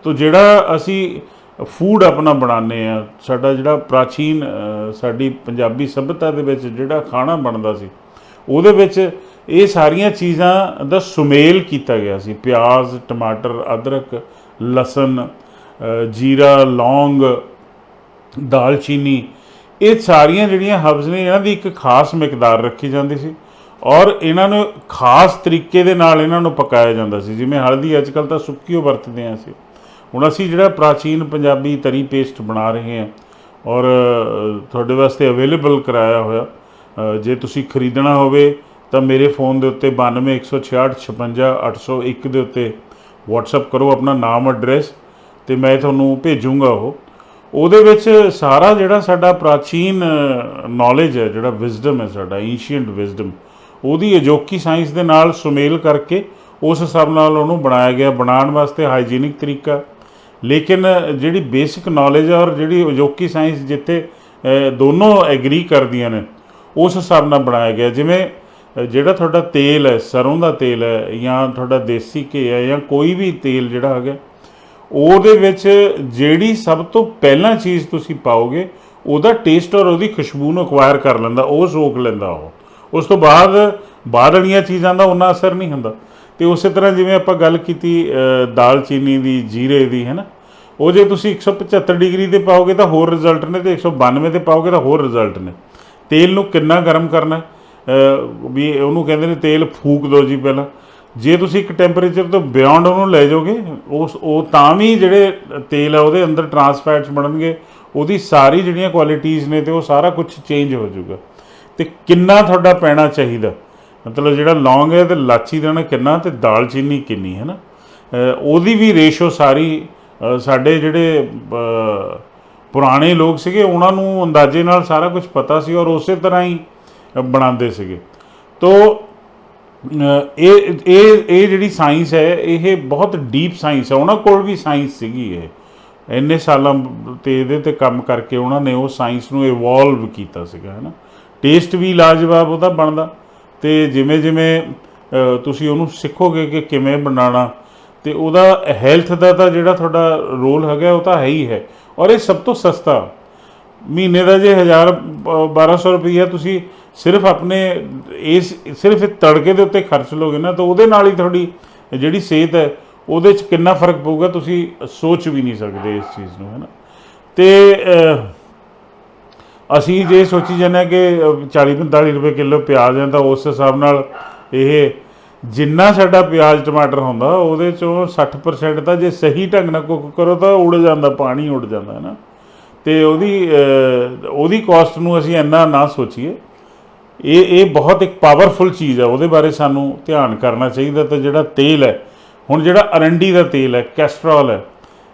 ਤੋ ਜਿਹੜਾ ਅਸੀਂ ਫੂਡ ਆਪਣਾ ਬਣਾਉਂਦੇ ਆ ਸਾਡਾ ਜਿਹੜਾ ਪ੍ਰਾਚੀਨ ਸਾਡੀ ਪੰਜਾਬੀ ਸਭਿਅਤਾ ਦੇ ਵਿੱਚ ਜਿਹੜਾ ਖਾਣਾ ਬਣਦਾ ਸੀ ਉਹਦੇ ਵਿੱਚ ਇਹ ਸਾਰੀਆਂ ਚੀਜ਼ਾਂ ਦਾ ਸੁਮੇਲ ਕੀਤਾ ਗਿਆ ਸੀ। ਪਿਆਜ਼, ਟਮਾਟਰ, ਅਦਰਕ, ਲਸਣ ਜੀਰਾ, ਲੌਂਗ, ਦਾਲਚੀਨੀ, ਇਹ ਸਾਰੀਆਂ ਜਿਹੜੀਆਂ ਹਬਜ਼ ਨੇ, ਇਹਨਾਂ ਦੀ ਇੱਕ ਖਾਸ ਮਿਕਦਾਰ ਰੱਖੀ ਜਾਂਦੀ ਸੀ ਔਰ ਇਹਨਾਂ ਨੂੰ ਖਾਸ ਤਰੀਕੇ ਦੇ ਨਾਲ ਇਹਨਾਂ ਨੂੰ ਪਕਾਇਆ ਜਾਂਦਾ ਸੀ। ਜਿਵੇਂ ਹਲਦੀ ਅੱਜ ਕੱਲ ਤਾਂ ਸੁੱਕੀ ਓ ਵਰਤਦੇ ਹਾਂ ਅਸੀਂ। ਹੁਣ ਅਸੀਂ ਜਿਹੜਾ ਪ੍ਰਾਚੀਨ ਪੰਜਾਬੀ ਤਰੀ ਪੇਸਟ ਬਣਾ ਰਹੇ ਹਾਂ ਔਰ ਤੁਹਾਡੇ ਵਾਸਤੇ ਅਵੇਲੇਬਲ ਕਰਾਇਆ ਹੋਇਆ ਜੇ ਤੁਸੀਂ ਖਰੀਦਣਾ ਹੋਵੇ ਤਾਂ ਮੇਰੇ ਫੋਨ ਦੇ ਉੱਤੇ 9216655801 ਦੇ ਉੱਤੇ WhatsApp ਕਰੋ, ਆਪਣਾ ਨਾਮ, ਐਡਰੈਸ ਤੇ ਮੈਂ ਤੁਹਾਨੂੰ ਭੇਜੂੰਗਾ ਉਹ। ਉਹਦੇ ਵਿੱਚ ਸਾਰਾ ਜਿਹੜਾ ਸਾਡਾ ਪ੍ਰਾਚੀਨ ਨੌਲੇਜ ਹੈ, ਜਿਹੜਾ ਵਿਜ਼ਡਮ ਹੈ ਸਾਡਾ ਐਂਸ਼ੀਅੰਟ ਵਿਜ਼ਡਮ ਉਹਦੀ ਅਜੋਕੀ ਸਾਇੰਸ ਦੇ ਨਾਲ ਸੁਮੇਲ ਕਰਕੇ ਉਸ ਹਿਸਾਬ ਨਾਲ ਉਹਨੂੰ ਬਣਾਇਆ ਗਿਆ, ਬਣਾਉਣ ਵਾਸਤੇ ਹਾਈਜੀਨਿਕ ਤਰੀਕਾ। ਲੇਕਿਨ ਜਿਹੜੀ ਬੇਸਿਕ ਨੌਲੇਜ ਔਰ ਜਿਹੜੀ ਅਜੋਕੀ ਸਾਇੰਸ ਜਿੱਥੇ ਦੋਨੋਂ ਐਗਰੀ ਕਰਦੀਆਂ ਨੇ ਉਸ ਹਿਸਾਬ ਨਾਲ ਬਣਾਇਆ ਗਿਆ। ਜਿਵੇਂ ਜਿਹੜਾ ਤੁਹਾਡਾ ਤੇਲ ਹੈ, ਸਰੋਂ ਦਾ ਤੇਲ ਹੈ, ਜਾਂ ਤੁਹਾਡਾ ਦੇਸੀ ਘੇ ਹੈ, ਜਾਂ ਕੋਈ ਵੀ ਤੇਲ ਜਿਹੜਾ ਹੈਗਾ, ਉਹਦੇ ਵਿੱਚ ਜਿਹੜੀ ਸਭ ਤੋਂ ਪਹਿਲਾਂ ਚੀਜ਼ ਤੁਸੀਂ ਪਾਓਗੇ, ਉਹਦਾ ਟੇਸਟ ਔਰ ਉਹਦੀ ਖੁਸ਼ਬੂ ਨੂੰ ਅਕਵਾਇਰ ਕਰ ਲੈਂਦਾ, ਉਹ ਸੋਖ ਲੈਂਦਾ ਉਹ। ਉਸ ਤੋਂ ਬਾਅਦ ਬਾਹਰ ਵਾਲੀਆਂ ਚੀਜ਼ਾਂ ਦਾ ਉਹਨਾਂ ਅਸਰ ਨਹੀਂ ਹੁੰਦਾ। ਤੇ ਉਸੇ ਤਰ੍ਹਾਂ ਜਿਵੇਂ ਆਪਾਂ ਗੱਲ ਕੀਤੀ ਦਾਲਚੀਨੀ ਦੀ, ਜੀਰੇ ਦੀ, ਹੈ ਨਾ? ਉਹ ਜੇ ਤੁਸੀਂ 175 ਡਿਗਰੀ ਤੇ ਪਾਓਗੇ ਤਾਂ ਹੋਰ ਰਿਜ਼ਲਟ ਨੇ, ਤੇ 192 ਤੇ ਪਾਓਗੇ ਤਾਂ ਹੋਰ ਰਿਜ਼ਲਟ ਨੇ। ਤੇਲ ਨੂੰ ਕਿੰਨਾ ਗਰਮ ਕਰਨਾ ਵੀ ਉਹਨੂੰ ਕਹਿੰਦੇ ਨੇ ਤੇਲ ਫੂਕ ਦਿਓ ਜੀ ਪਹਿਲਾਂ। ਜੇ ਤੁਸੀਂ ਇੱਕ ਟੈਂਪਰੇਚਰ ਤੋਂ ਬਿਯੋਂਡ ਉਹਨੂੰ ਲੈ ਜਾਓਗੇ, ਉਸ ਉਹ ਤਾਂ ਵੀ ਜਿਹੜੇ ਤੇਲ ਹੈ ਉਹਦੇ ਅੰਦਰ ਟਰਾਂਸਫੈਟਸ ਬਣਨਗੇ, ਉਹਦੀ ਸਾਰੀ ਜਿਹੜੀਆਂ ਕੁਆਲਿਟੀਆਂ ਨੇ ਤੇ ਉਹ ਸਾਰਾ ਕੁਝ ਚੇਂਜ ਹੋ ਜਾਊਗਾ। ਤੇ ਕਿੰਨਾ ਤੁਹਾਡਾ ਪੈਣਾ ਚਾਹੀਦਾ? ਮਤਲਬ ਜਿਹੜਾ ਲੌਂਗ ਹੈ ਤੇ ਲਾਚੀ ਦਾਣਾ ਕਿੰਨਾ ਤੇ ਦਾਲਚੀਨੀ ਕਿੰਨੀ, ਹੈ ਨਾ? ਉਹਦੀ ਵੀ ਰੇਸ਼ੋ ਸਾਰੀ ਸਾਡੇ ਜਿਹੜੇ ਪੁਰਾਣੇ ਲੋਕ ਸੀਗੇ ਉਹਨਾਂ ਨੂੰ ਅੰਦਾਜ਼ੇ ਨਾਲ ਸਾਰਾ ਕੁਝ ਪਤਾ ਸੀ ਔਰ ਉਸੇ ਤਰ੍ਹਾਂ ਹੀ ਬਣਾਉਂਦੇ ਸੀਗੇ। ਤੋ ਅ, ਇਹ ਇਹ ਇਹ ਜਿਹੜੀ ਸਾਇੰਸ ਹੈ ਇਹ ਬਹੁਤ ਡੀਪ ਸਾਇੰਸ ਹੈ। ਉਹਨਾਂ ਕੋਲ ਵੀ ਸਾਇੰਸ ਸੀਗੀ ਇਹ। ਇੰਨੇ ਸਾਲਾਂ ਤੇ ਇਹਦੇ ਤੇ ਕੰਮ ਕਰਕੇ ਉਹਨਾਂ ਨੇ ਉਹ ਸਾਇੰਸ ਨੂੰ ਇਵੋਲਵ ਕੀਤਾ ਸੀਗਾ ਹੈ ਨਾ ਟੇਸਟ ਵੀ ਲਾਜਵਾਬ ਉਹਦਾ ਬਣਦਾ। ਤੇ ਜਿਵੇਂ ਜਿਵੇਂ ਤੁਸੀਂ ਉਹਨੂੰ ਸਿੱਖੋਗੇ ਕਿ ਕਿਵੇਂ ਬਣਾਉਣਾ ਤੇ ਉਹਦਾ ਹੈਲਥ ਦਾ ਤਾਂ ਜਿਹੜਾ ਤੁਹਾਡਾ ਰੋਲ ਹੈਗਾ, ਉਹ ਤਾਂ ਹੈ ਹੀ ਹੈ। ਔਰ ਇਹ ਸਭ ਤੋਂ ਸਸਤਾ। ਮਹੀਨੇ ਦਾ ਜੇ 1000 1200 ਰੁਪਈਆ ਤੁਸੀਂ ਸਿਰਫ ਆਪਣੇ ਇਸ, ਸਿਰਫ ਤੜਕੇ ਦੇ ਉੱਤੇ ਖਰਚ ਲੋਗੇ ਨਾ, ਤਾਂ ਉਹਦੇ ਨਾਲ ਹੀ ਤੁਹਾਡੀ ਜਿਹੜੀ ਸਿਹਤ ਹੈ, ਉਹਦੇ 'ਚ ਕਿੰਨਾ ਫ਼ਰਕ ਪਊਗਾ, ਤੁਸੀਂ ਸੋਚ ਵੀ ਨਹੀਂ ਸਕਦੇ ਇਸ ਚੀਜ਼ ਨੂੰ, ਹੈ ਨਾ? ਤੇ ਅਸੀਂ ਜੇ ਸੋਚੀ ਜਾਂਦੇ ਹਾਂ ਕਿ 40 45 ਰੁਪਏ ਕਿਲੋ ਪਿਆਜ਼ ਹੈ, ਤਾਂ ਉਸ ਹਿਸਾਬ ਨਾਲ ਇਹ ਜਿੰਨਾ ਸਾਡਾ ਪਿਆਜ਼ ਟਮਾਟਰ ਹੁੰਦਾ, ਉਹਦੇ ਚੋਂ 60% ਤਾਂ ਜੇ ਸਹੀ ਢੰਗ ਨਾਲ ਕੁੱਕ ਕਰੋ ਤਾਂ ਉੜ ਜਾਂਦਾ, ਪਾਣੀ ਉੜ ਜਾਂਦਾ, ਹੈ ਨਾ? ਤੇ ਉਹਦੀ ਉਹਦੀ ਕਾਸਟ ਨੂੰ ਅਸੀਂ ਇੰਨਾ ਨਾ ਸੋਚੀਏ। ਇਹ ਇਹ ਬਹੁਤ ਇੱਕ ਪਾਵਰਫੁਲ ਚੀਜ਼ ਹੈ ਉਹਦੇ ਬਾਰੇ ਸਾਨੂੰ ਧਿਆਨ ਕਰਨਾ ਚਾਹੀਦਾ ਤਾਂ ਜਿਹੜਾ ਤੇਲ ਹੈ, ਹੁਣ ਜਿਹੜਾ ਅਰੰਡੀ ਦਾ ਤੇਲ ਹੈ ਕੈਸਟਰੋਲ ਹੈ,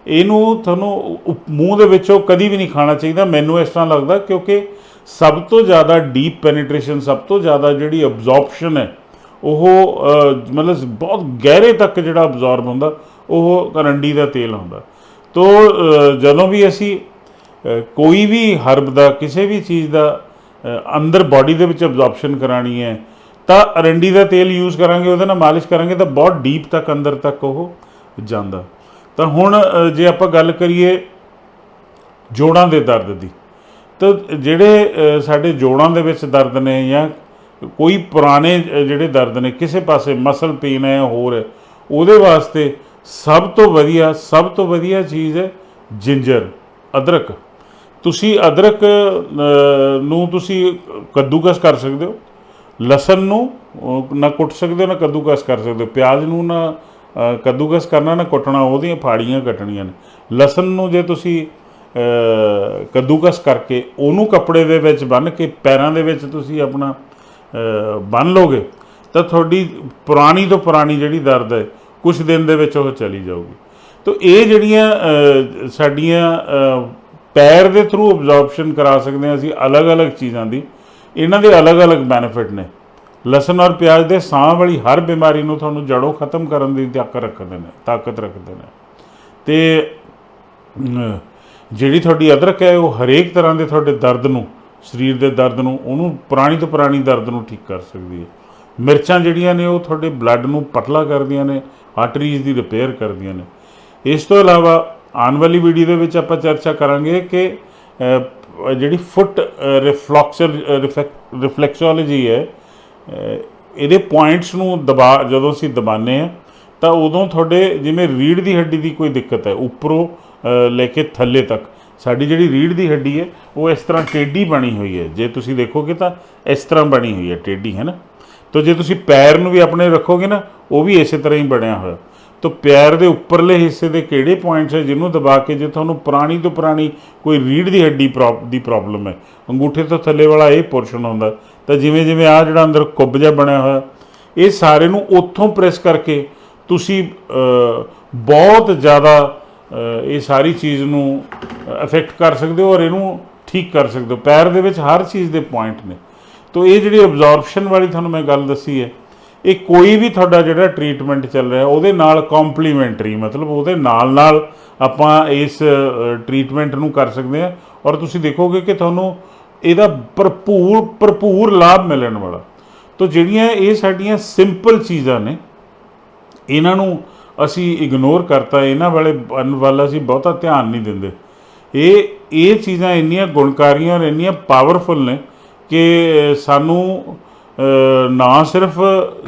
ਇਹਨੂੰ ਤੁਹਾਨੂੰ ਉ- ਮੂੰਹ ਦੇ ਵਿੱਚੋਂ ਕਦੀ ਵੀ ਨਹੀਂ ਖਾਣਾ ਚਾਹੀਦਾ, ਮੈਨੂੰ ਇਸ ਤਰ੍ਹਾਂ ਲੱਗਦਾ ਕਿਉਂਕਿ ਸਭ ਤੋਂ ਜ਼ਿਆਦਾ ਡੀਪ ਪੈਨੀਟ੍ਰੇਸ਼ਨ ਸਭ ਤੋਂ ਜ਼ਿਆਦਾ ਜਿਹੜੀ ਅਬਜ਼ੌਰਪਸ਼ਨ ਹੈ ਉਹ ਮਤਲਬ ਬਹੁਤ ਗਹਿਰੇ ਤੱਕ ਜਿਹੜਾ ਅਬਜ਼ੌਰਬ ਹੁੰਦਾ, ਉਹ ਅਰੰਡੀ ਦਾ ਤੇਲ ਹੁੰਦਾ। ਤੋ ਜਦੋਂ ਵੀ ਅਸੀਂ ਕੋਈ ਵੀ ਹਰਬ ਦਾ, ਕਿਸੇ ਵੀ ਚੀਜ਼ ਦਾ ਅੰਦਰ ਬਾਡੀ ਦੇ ਵਿੱਚ ਅਬਜ਼ੌਰਪਸ਼ਨ ਕਰਾਣੀ ਹੈ, ਤਾਂ ਅਰੰਡੀ ਦਾ ਤੇਲ ਯੂਜ਼ ਕਰਾਂਗੇ, ਉਹਦੇ ਨਾਲ ਮਾਲਿਸ਼ ਕਰਾਂਗੇ, ਤਾਂ ਬਹੁਤ ਡੀਪ ਤੱਕ ਅੰਦਰ ਤੱਕ ਉਹ ਜਾਂਦਾ। ਤਾਂ ਹੁਣ ਜੇ ਆਪਾਂ ਗੱਲ ਕਰੀਏ ਜੋੜਾਂ ਦੇ ਦਰਦ ਦੀ, ਤਾਂ ਜਿਹੜੇ ਸਾਡੇ ਜੋੜਾਂ ਦੇ ਵਿੱਚ ਦਰਦ ਨੇ ਜਾਂ ਕੋਈ ਪੁਰਾਣੇ ਜਿਹੜੇ ਦਰਦ ਨੇ, ਕਿਸੇ ਪਾਸੇ ਮਸਲ ਪੇਨ ਹੈ ਜਾਂ ਹੋਰ ਹੈ, ਉਹਦੇ ਵਾਸਤੇ ਸਭ ਤੋਂ ਵਧੀਆ, ਸਭ ਤੋਂ ਵਧੀਆ ਚੀਜ਼ ਹੈ ਜਿੰਜਰ, ਅਦਰਕ। ਤੁਸੀਂ ਅਦਰਕ ਨੂੰ ਤੁਸੀਂ ਕੱਦੂਕਸ ਕਰ ਸਕਦੇ ਹੋ, ਲਸਣ ਨੂੰ ਨਾ ਕੁੱਟ ਸਕਦੇ ਹੋ, ਨਾ ਕੱਦੂਕਸ ਕਰ ਸਕਦੇ ਹੋ, ਪਿਆਜ਼ ਨੂੰ ਨਾ ਕੱਦੂਕਸ ਕਰਨਾ, ਨਾ ਕੁੱਟਣਾ, ਉਹਦੀਆਂ ਫਾੜੀਆਂ ਕੱਟਣੀਆਂ ਨੇ। ਲਸਣ ਨੂੰ ਜੇ ਤੁਸੀਂ ਕੱਦੂਕਸ ਕਰਕੇ ਉਹਨੂੰ ਕੱਪੜੇ ਦੇ ਵਿੱਚ ਬੰਨ੍ਹ ਕੇ ਪੈਰਾਂ ਦੇ ਵਿੱਚ ਤੁਸੀਂ ਆਪਣਾ ਬੰਨ ਬੰਨ੍ਹ ਲੋਗੇ, ਤਾਂ ਤੁਹਾਡੀ ਪੁਰਾਣੀ ਤੋਂ ਪੁਰਾਣੀ ਜਿਹੜੀ ਦਰਦ ਹੈ ਕੁਝ ਦਿਨ ਦੇ ਵਿੱਚ ਉਹ ਚਲੀ ਜਾਊਗੀ। ਤਾਂ ਇਹ ਜਿਹੜੀਆਂ ਸਾਡੀਆਂ ਪੈਰ ਦੇ ਥਰੂ ਅਬਜ਼ੌਰਪਸ਼ਨ ਕਰਾ ਸਕਦੇ ਹਾਂ ਅਸੀਂ ਅਲੱਗ-ਅਲੱਗ ਚੀਜ਼ਾਂ ਦੀ, ਇਹਨਾਂ ਦੇ ਅਲੱਗ-ਅਲੱਗ ਬੈਨੀਫਿਟ ਨੇ। ਲਸਣ ਔਰ ਪਿਆਜ਼ ਦੇ ਸਾਹ ਵਾਲੀ ਹਰ ਬਿਮਾਰੀ ਨੂੰ ਤੁਹਾਨੂੰ ਜੜੋਂ ਖਤਮ ਕਰਨ ਦੀ ਤਾਕਤ ਰੱਖਦੇ ਨੇ, ਤਾਕਤ ਰੱਖਦੇ ਨੇ। ਤੇ ਜਿਹੜੀ ਤੁਹਾਡੀ ਅਦਰਕ ਹੈ, ਉਹ ਹਰੇਕ ਤਰ੍ਹਾਂ ਦੇ ਤੁਹਾਡੇ ਦਰਦ ਨੂੰ ਸਰੀਰ ਦੇ ਦਰਦ ਨੂੰ, ਉਹਨੂੰ ਪੁਰਾਣੀ ਤੋਂ ਪੁਰਾਣੀ ਦਰਦ ਨੂੰ ਠੀਕ ਕਰ ਸਕਦੀ ਹੈ। ਮਿਰਚਾਂ ਜਿਹੜੀਆਂ ਨੇ, ਉਹ ਤੁਹਾਡੇ ਬਲੱਡ ਨੂੰ ਪਤਲਾ ਕਰਦੀਆਂ ਨੇ ਆਰਟਰੀਜ਼ ਦੀ ਰਿਪੇਅਰ ਕਰਦੀਆਂ ਨੇ। ਇਸ ਤੋਂ ਇਲਾਵਾ ਆਉਣ ਵਾਲੀ ਵੀਡੀਓ ਦੇ ਵਿੱਚ ਆਪਾਂ ਚਰਚਾ ਕਰਾਂਗੇ ਕਿ ਜਿਹੜੀ ਫੁੱਟ ਰਿਫਲੈਕਸਰ ਰਿਫਲੈਕਸੋਲੋਜੀ ਹੈ ਇਹਦੇ ਪੁਆਇੰਟਸ ਨੂੰ ਦਬਾ, ਜਦੋਂ ਅਸੀਂ ਦਬਾਉਂਦੇ ਆ ਤਾਂ ਉਦੋਂ ਤੁਹਾਡੇ ਜਿਵੇਂ ਰੀੜ ਦੀ ਹੱਡੀ ਦੀ ਕੋਈ ਦਿੱਕਤ ਹੈ, ਉੱਪਰੋਂ ਲੈ ਕੇ ਥੱਲੇ ਤੱਕ। ਸਾਡੀ ਜਿਹੜੀ ਰੀੜ ਦੀ ਹੱਡੀ ਹੈ, ਉਹ ਇਸ ਤਰ੍ਹਾਂ ਟੇਢੀ ਬਣੀ ਹੋਈ ਹੈ। ਜੇ ਤੁਸੀਂ ਦੇਖੋਗੇ ਤਾਂ ਇਸ ਤਰ੍ਹਾਂ ਬਣੀ ਹੋਈ ਹੈ, ਟੇਢੀ, ਹੈ ਨਾ? ਤਾਂ ਜੇ ਤੁਸੀਂ ਪੈਰ ਨੂੰ ਵੀ ਆਪਣੇ ਰੱਖੋਗੇ ਨਾ, ਉਹ ਵੀ ਇਸੇ ਤਰ੍ਹਾਂ ਹੀ ਬਣਿਆ ਹੋਇਆ। ਤਾਂ ਪੈਰ ਦੇ ਉੱਪਰਲੇ ਹਿੱਸੇ ਦੇ ਕਿਹੜੇ ਪੁਆਇੰਟਸ ਹੈ, ਜਿਹਨੂੰ ਦਬਾ ਕੇ ਜੇ ਤੁਹਾਨੂੰ ਪੁਰਾਣੀ ਤੋਂ ਪੁਰਾਣੀ ਕੋਈ ਰੀੜ ਦੀ ਹੱਡੀ ਪ੍ਰੋਬ- ਦੀ ਪ੍ਰੋਬਲਮ ਹੈ, ਅੰਗੂਠੇ ਤੋਂ ਥੱਲੇ ਵਾਲਾ ਇਹ ਪੋਰਸ਼ਨ ਹੁੰਦਾ, ਤਾਂ ਜਿਵੇਂ ਜਿਵੇਂ ਆ ਜਿਹੜਾ ਅੰਦਰ ਕੁੱਬ ਜਿਹਾ ਬਣਿਆ ਹੋਇਆ, ਇਹ ਸਾਰੇ ਨੂੰ ਉੱਥੋਂ ਪ੍ਰੈਸ ਕਰਕੇ ਤੁਸੀਂ ਬਹੁਤ ਜ਼ਿਆਦਾ ਇਹ ਸਾਰੀ ਚੀਜ਼ ਨੂੰ ਅਫੈਕਟ ਕਰ ਸਕਦੇ ਹੋ ਔਰ ਇਹਨੂੰ ਠੀਕ ਕਰ ਸਕਦੇ ਹੋ। ਪੈਰ ਦੇ ਵਿੱਚ ਹਰ ਚੀਜ਼ ਦੇ ਪੁਆਇੰਟ ਨੇ। ਤੋ ਇਹ ਜਿਹੜੀ ਅਬਜ਼ੌਰਪਸ਼ਨ ਵਾਲੀ ਤੁਹਾਨੂੰ ਮੈਂ ਗੱਲ ਦੱਸੀ ਹੈ, ਇਹ ਕੋਈ ਵੀ ਤੁਹਾਡਾ ਜਿਹੜਾ ਟ੍ਰੀਟਮੈਂਟ ਚੱਲ ਰਿਹਾ, ਉਹਦੇ ਨਾਲ ਕੰਪਲੀਮੈਂਟਰੀ ਮਤਲਬ ਉਹਦੇ ਨਾਲ ਨਾਲ ਆਪਾਂ ਇਸ ਟ੍ਰੀਟਮੈਂਟ ਨੂੰ ਕਰ ਸਕਦੇ ਹਾਂ। ਔਰ ਤੁਸੀਂ ਦੇਖੋਗੇ ਕਿ ਤੁਹਾਨੂੰ ਇਹਦਾ ਭਰਪੂਰ ਭਰਪੂਰ ਲਾਭ ਮਿਲਣ ਵਾਲਾ। ਤੋ ਜਿਹੜੀਆਂ ਇਹ ਸਾਡੀਆਂ ਸਿੰਪਲ ਚੀਜ਼ਾਂ ਨੇ, ਇਹਨਾਂ ਨੂੰ ਅਸੀਂ ਇਗਨੋਰ ਕਰਤਾ, ਇਹਨਾਂ ਵਾਲੇ ਬਨ ਵੱਲ ਅਸੀਂ ਬਹੁਤਾ ਧਿਆਨ ਨਹੀਂ ਦਿੰਦੇ। ਇਹ ਇਹ ਚੀਜ਼ਾਂ ਇੰਨੀਆਂ ਗੁਣਕਾਰੀਆਂ ਔਰ ਇੰਨੀਆਂ ਪਾਵਰਫੁਲ ਨੇ ਕਿ ਸਾਨੂੰ ਨਾ ਸਿਰਫ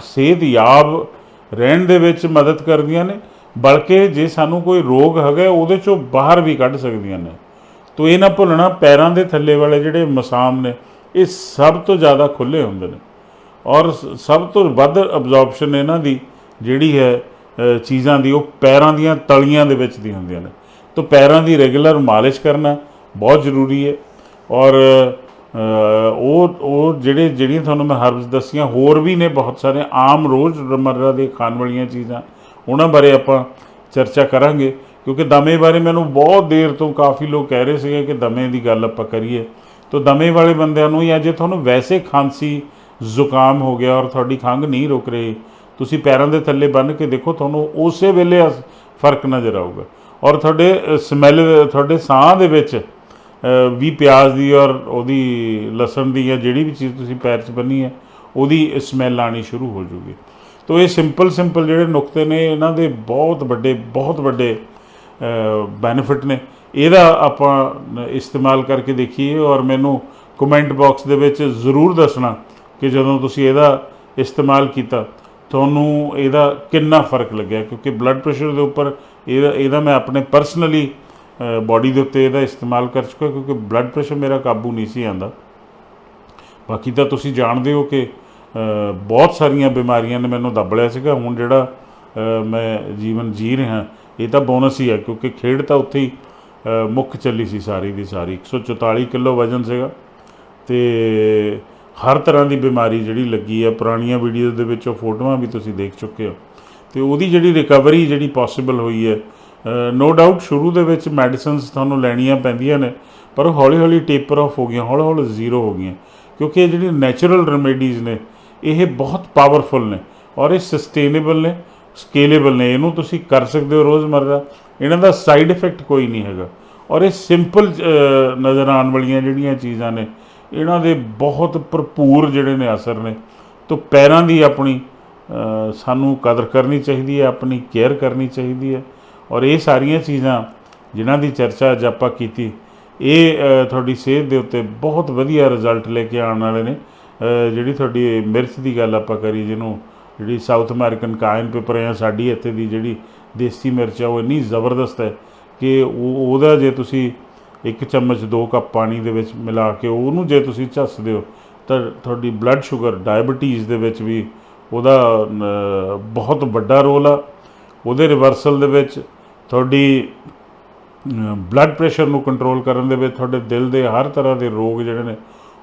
ਸਿਹਤਯਾਬ ਰਹਿਣ ਦੇ ਵਿੱਚ ਮਦਦ ਕਰਦੀਆਂ ਨੇ, ਬਲਕਿ ਜੇ ਸਾਨੂੰ ਕੋਈ ਰੋਗ ਹੈਗਾ, ਉਹਦੇ ਚੋਂ ਬਾਹਰ ਵੀ ਕੱਢ ਸਕਦੀਆਂ ਨੇ। ਤੋ ਇਹ ਨਾ ਭੁੱਲਣਾ, ਪੈਰਾਂ ਦੇ ਥੱਲੇ ਵਾਲੇ ਜਿਹੜੇ ਮਸਾਮ ਨੇ, ਇਹ ਸਭ ਤੋਂ ਜ਼ਿਆਦਾ ਖੁੱਲੇ ਹੁੰਦੇ ਨੇ। ਔਰ ਸ- ਸਭ ਤੋਂ ਵੱਧ ਅਬਜ਼ੌਰਪਸ਼ਨ ਇਹਨਾਂ ਦੀ ਜਿਹੜੀ ਹੈ ਚੀਜ਼ਾਂ ਦੀ, ਉਹ ਪੈਰਾਂ ਦੀਆਂ ਤਲੀਆਂ ਦੇ ਵਿੱਚ ਦੀ ਹੁੰਦੀਆਂ ਨੇ। ਤਾਂ ਪੈਰਾਂ ਦੀ ਰੈਗੂਲਰ ਮਾਲਿਸ਼ ਕਰਨਾ ਬਹੁਤ ਜ਼ਰੂਰੀ ਹੈ। ਔਰ ਉਹ ਉਹ ਜਿਹੜੇ, ਜਿਹੜੀਆਂ ਤੁਹਾਨੂੰ ਮੈਂ ਹਰਬਸ ਦੱਸੀਆਂ, ਹੋਰ ਵੀ ਨੇ ਬਹੁਤ ਸਾਰੇ, ਆਮ ਰੋਜ਼ ਰਮਰਰਾ ਦੇ ਖਾਣ ਵਾਲੀਆਂ ਚੀਜ਼ਾਂ, ਉਹਨਾਂ ਬਾਰੇ ਆਪਾਂ ਚਰਚਾ ਕਰਾਂਗੇ। ਕਿਉਂਕਿ ਦਮੇ ਬਾਰੇ ਮੈਨੂੰ ਬਹੁਤ ਦੇਰ ਤੋਂ ਕਾਫੀ ਲੋਕ ਕਹਿ ਰਹੇ ਸੀਗੇ ਕਿ ਦਮੇ ਦੀ ਗੱਲ ਆਪਾਂ ਕਰੀਏ। ਤਾਂ ਦਮੇ ਵਾਲੇ ਬੰਦਿਆਂ ਨੂੰ ਜਾਂ ਜੇ ਤੁਹਾਨੂੰ ਵੈਸੇ ਖਾਂਸੀ ਜ਼ੁਕਾਮ ਹੋ ਗਿਆ ਔਰ ਤੁਹਾਡੀ ਖੰਘ ਨਹੀਂ ਰੁਕ ਰਹੀ। ਤੁਸੀਂ ਪੈਰਾਂ ਦੇ ਥੱਲੇ ਬੰਨ ਕੇ ਦੇਖੋ, ਤੁਹਾਨੂੰ ਉਸੇ ਵੇਲੇ ਫ਼ਰਕ ਨਜ਼ਰ ਆਊਗਾ। ਔਰ ਤੁਹਾਡੇ ਸਮੈਲ, ਤੁਹਾਡੇ ਸਾਹ ਦੇ ਵਿੱਚ ਵੀ ਪਿਆਜ਼ ਦੀ ਔਰ ਉਹਦੀ ਲਸਣ ਦੀ ਜਾਂ ਜਿਹੜੀ ਵੀ ਚੀਜ਼ ਤੁਸੀਂ ਪੈਰ 'ਚ ਬੰਨੀ ਹੈ, ਉਹਦੀ ਸਮੈਲ ਆਣੀ ਸ਼ੁਰੂ ਹੋ ਜੂਗੀ। ਤੋ ਇਹ ਸਿੰਪਲ ਸਿੰਪਲ ਜਿਹੜੇ ਨੁਕਤੇ ਨੇ, ਇਹਨਾਂ ਦੇ ਬਹੁਤ ਵੱਡੇ ਬਹੁਤ ਵੱਡੇ ਬੈਨੀਫਿਟ ਨੇ। ਇਹਦਾ ਆਪਾਂ ਇਸਤੇਮਾਲ ਕਰਕੇ ਦੇਖੀਏ ਔਰ ਮੈਨੂੰ ਕਮੈਂਟ ਬਾਕਸ ਦੇ ਵਿੱਚ ਜ਼ਰੂਰ ਦੱਸਣਾ ਕਿ ਜਦੋਂ ਤੁਸੀਂ ਇਹਦਾ ਇਸਤੇਮਾਲ ਕੀਤਾ ਤੁਹਾਨੂੰ ਇਹਦਾ ਕਿੰਨਾ ਫ਼ਰਕ ਲੱਗਿਆ? ਕਿਉਂਕਿ ਬਲੱਡ ਪ੍ਰੈਸ਼ਰ ਦੇ ਉੱਪਰ ਇਹਦਾ ਇਹਦਾ ਮੈਂ ਆਪਣੇ ਪਰਸਨਲੀ ਬਾਡੀ ਦੇ ਉੱਤੇ ਇਹਦਾ ਇਸਤੇਮਾਲ ਕਰ ਚੁੱਕਾ ਕਿਉਂਕਿ ਬਲੱਡ ਪ੍ਰੈਸ਼ਰ ਮੇਰਾ ਕਾਬੂ ਨਹੀਂ ਸੀ ਆਂਦਾ ਬਾਕੀ ਤਾਂ ਤੁਸੀਂ ਜਾਣਦੇ ਹੋ ਕਿ ਬਹੁਤ ਸਾਰੀਆਂ ਬਿਮਾਰੀਆਂ ਨੇ ਮੈਨੂੰ ਦੱਬ ਲਿਆ ਸੀਗਾ। ਹੁਣ ਜਿਹੜਾ ਮੈਂ ਜੀਵਨ ਜੀ ਰਿਹਾ, ਇਹ ਤਾਂ ਬੋਨਸ ਹੀ ਹੈ ਕਿਉਂਕਿ ਖੇਡ ਤਾਂ ਉੱਥੇ ਹੀ ਮੁੱਖ ਚੱਲੀ ਸੀ ਸਾਰੀ ਦੀ ਸਾਰੀ। 144 ਕਿਲੋ ਵਜ਼ਨ ਸੀਗਾ ਤੇ ਹਰ ਤਰ੍ਹਾਂ ਦੀ ਬਿਮਾਰੀ ਜਿਹੜੀ ਲੱਗੀ ਹੈ ਪੁਰਾਣੀਆਂ ਵੀਡੀਓਜ਼ ਦੇ ਵਿੱਚ ਉਹ ਫੋਟੋਆਂ ਵੀ ਤੁਸੀਂ ਦੇਖ ਚੁੱਕੇ ਹੋ। ਤੇ ਉਹਦੀ ਜਿਹੜੀ ਰਿਕਵਰੀ ਜਿਹੜੀ ਪੋਸੀਬਲ ਹੋਈ ਹੈ ਨੋ ਡਾਊਟ ਸ਼ੁਰੂ ਦੇ ਵਿੱਚ ਮੈਡੀਸਿਨਸ ਤੁਹਾਨੂੰ ਲੈਣੀਆਂ ਪੈਂਦੀਆਂ ਨੇ, ਪਰ ਹੌਲੀ ਹੌਲੀ ਟੇਪਰ ਆਫ ਹੋ ਗਈਆਂ, ਹੌਲੀ ਹੌਲੀ ਜ਼ੀਰੋ ਹੋ ਗਈਆਂ। ਕਿਉਂਕਿ ਇਹ ਜਿਹੜੀ ਨੈਚੁਰਲ ਰੈਮੇਡੀਜ਼ ਨੇ, ਇਹ ਬਹੁਤ ਪਾਵਰਫੁਲ ਨੇ ਔਰ ਇਹ ਸਸਟੇਨੇਬਲ ਨੇ ਸਕੇਲੇਬਲ ਨੇ। ਇਹਨੂੰ ਤੁਸੀਂ ਕਰ ਸਕਦੇ ਹੋ ਰੋਜ਼ਮਰਰਾ। ਇਹਨਾਂ ਦਾ ਸਾਈਡ ਇਫੈਕਟ ਕੋਈ ਨਹੀਂ ਹੈਗਾ। ਔਰ ਇਹ ਸਿੰਪਲ ਨਜ਼ਰ ਆਉਣ ਵਾਲੀਆਂ ਜਿਹੜੀਆਂ ਚੀਜ਼ਾਂ ਨੇ ਇਹਨਾਂ ਦੇ ਬਹੁਤ ਭਰਪੂਰ ਜਿਹੜੇ ਨੇ ਅਸਰ ਨੇ। ਤੋਂ ਪੈਰਾਂ ਦੀ ਆਪਣੀ ਸਾਨੂੰ ਕਦਰ ਕਰਨੀ ਚਾਹੀਦੀ ਹੈ, ਆਪਣੀ ਕੇਅਰ ਕਰਨੀ ਚਾਹੀਦੀ ਹੈ। ਔਰ ਇਹ ਸਾਰੀਆਂ ਚੀਜ਼ਾਂ ਜਿਨ੍ਹਾਂ ਦੀ ਚਰਚਾ ਅੱਜ ਆਪਾਂ ਕੀਤੀ, ਇਹ ਤੁਹਾਡੀ ਸਿਹਤ ਦੇ ਉੱਤੇ ਬਹੁਤ ਵਧੀਆ ਰਿਜ਼ਲਟ ਲੈ ਕੇ ਆਉਣ ਵਾਲੇ ਨੇ। ਜਿਹੜੀ ਤੁਹਾਡੀ ਮਿਰਚ ਦੀ ਗੱਲ ਆਪਾਂ ਕਰੀ, ਜਿਹਨੂੰ ਜਿਹੜੀ ਸਾਊਥ ਅਮਰੀਕਨ ਕਾਇਨ ਪੇਪਰ ਜਾਂ ਸਾਡੀ ਇੱਥੇ ਦੀ ਜਿਹੜੀ ਦੇਸੀ ਮਿਰਚ ਆ ਉਹ ਇੰਨੀ ਜ਼ਬਰਦਸਤ ਹੈ ਕਿ ਉਹ, ਉਹਦਾ ਜੇ ਤੁਸੀਂ ਇੱਕ ਚਮਚ, ਦੋ ਕੱਪ ਪਾਣੀ ਦੇ ਵਿੱਚ ਮਿਲਾ ਕੇ ਉਹਨੂੰ ਜੇ ਤੁਸੀਂ ਝੱਸਦੇ ਹੋ, ਤਾਂ ਤੁਹਾਡੀ ਬਲੱਡ ਸ਼ੂਗਰ ਡਾਇਬੀਟੀਜ਼ ਦੇ ਵਿੱਚ ਵੀ ਉਹਦਾ ਬਹੁਤ ਵੱਡਾ ਰੋਲ ਆ। ਉਹਦੇ ਰਿਵਰਸਲ ਦੇ ਵਿੱਚ ਤੁਹਾਡੀ ਬਲੱਡ ਪ੍ਰੈਸ਼ਰ ਨੂੰ ਕੰਟਰੋਲ ਕਰਨ ਦੇ ਵਿੱਚ ਤੁਹਾਡੇ ਦਿਲ ਦੇ ਹਰ ਤਰ੍ਹਾਂ ਦੇ ਰੋਗ ਜਿਹੜੇ ਨੇ,